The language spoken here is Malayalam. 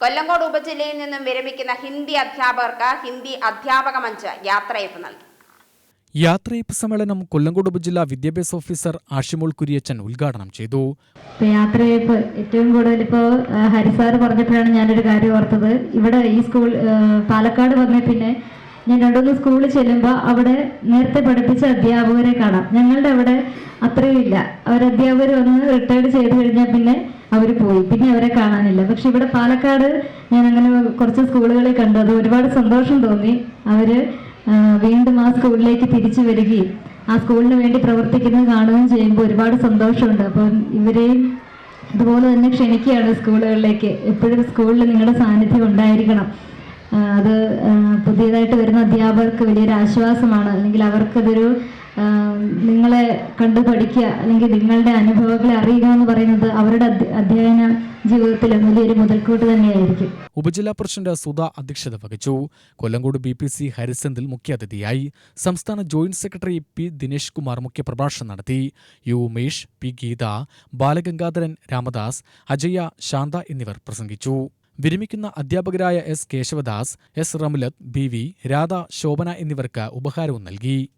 കൊല്ലങ്കോട് ഉപജില്ലയിൽ നിന്നും വിരമിക്കുന്ന ഹിന്ദി അധ്യാപകർക്ക് ഹിന്ദി അധ്യാപക മഞ്ച് യാത്രയപ്പ് നൽകി. യാത്രയപ്പ് സമ്മേളനം കൊല്ലങ്കോട് ഉപജില്ലാ വിദ്യാഭ്യാസ ഓഫീസർ ആഷിമോൾ കുര്യച്ചൻ ഉദ്ഘാടനം ചെയ്തു. യാത്രയപ്പ് ഏറ്റവും കൂടുതൽ ഇപ്പോൾ ഹരിസാർ പറഞ്ഞപ്പോഴാണ് ഞാനൊരു കാര്യം ഓർത്തത്. ഇവിടെ ഈ സ്കൂൾ പാലക്കാട് വന്ന പിന്നെ ഞാൻ രണ്ടുമൂന്ന് സ്കൂളിൽ ചെല്ലുമ്പോൾ അവിടെ നേരത്തെ പഠിപ്പിച്ച അധ്യാപകരെ കാണാം. ഞങ്ങളുടെ അവിടെ അത്രയും ഇല്ല. അവരധ്യാപകർ വന്ന് റിട്ടയർഡ് ചെയ്ത് കഴിഞ്ഞാൽ പിന്നെ അവർ പോയി. പിന്നെ അവരെ കാണാനില്ല. പക്ഷെ ഇവിടെ പാലക്കാട് ഞാൻ അങ്ങനെ കുറച്ച് സ്കൂളുകളിൽ കണ്ടു. അത് ഒരുപാട് സന്തോഷം തോന്നി. അവർ വീണ്ടും ആ സ്കൂളിലേക്ക് തിരിച്ചു വരികയും ആ സ്കൂളിന് വേണ്ടി പ്രവർത്തിക്കുന്നത് കാണുകയും ചെയ്യുമ്പോൾ ഒരുപാട് സന്തോഷമുണ്ട്. അപ്പം ഇവരെയും അതുപോലെ തന്നെ ക്ഷണിക്കുകയാണ് സ്കൂളുകളിലേക്ക്. എപ്പോഴും സ്കൂളിൽ നിങ്ങളുടെ സാന്നിധ്യം ഉണ്ടായിരിക്കണം. അത് പുതിയതായിട്ട് വരുന്ന അധ്യാപകർക്ക് വലിയൊരു ആശ്വാസമാണ്. അല്ലെങ്കിൽ അവർക്കതൊരു നിങ്ങളെ കണ്ടു പഠിക്കുക അല്ലെങ്കിൽ നിങ്ങളുടെ അനുഭവങ്ങളെ അറിയുക എന്ന് പറയുന്നത് അവരുടെ അധ്യ- അധ്യയന ജീവിതത്തിൽ വലിയൊരു മുതൽക്കൂട്ട് തന്നെയായിരിക്കും. ഉപജില്ലാ പ്രസിഡന്റ് സുധ അധ്യക്ഷത വഹിച്ചു. കൊല്ലങ്കോട് ബി പി സി ഹരിസന്തിൽ മുഖ്യാതിഥിയായി സംസ്ഥാന joint secretary P Dinesh Kumar മുഖ്യപ്രഭാഷണം നടത്തി. യു ഉമേഷ് പി ഗീത ബാലഗംഗാധരൻ രാമദാസ് അജയ ശാന്ത എന്നിവർ പ്രസംഗിച്ചു. വിരമിക്കുന്ന അധ്യാപകരായ S Keshavadas S Ramlath B V Radha Shobhana എന്നിവർക്ക് ഉപഹാരവും നൽകി.